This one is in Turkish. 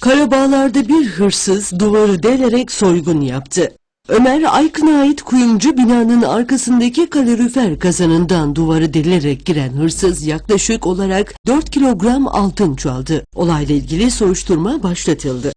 Karabağlar'da bir hırsız duvarı delerek soygun yaptı. Ömer Aykın'a ait kuyumcu binanın arkasındaki kalorifer kazanından duvarı delerek giren hırsız yaklaşık olarak 4 kilogram altın çaldı. Olayla ilgili soruşturma başlatıldı.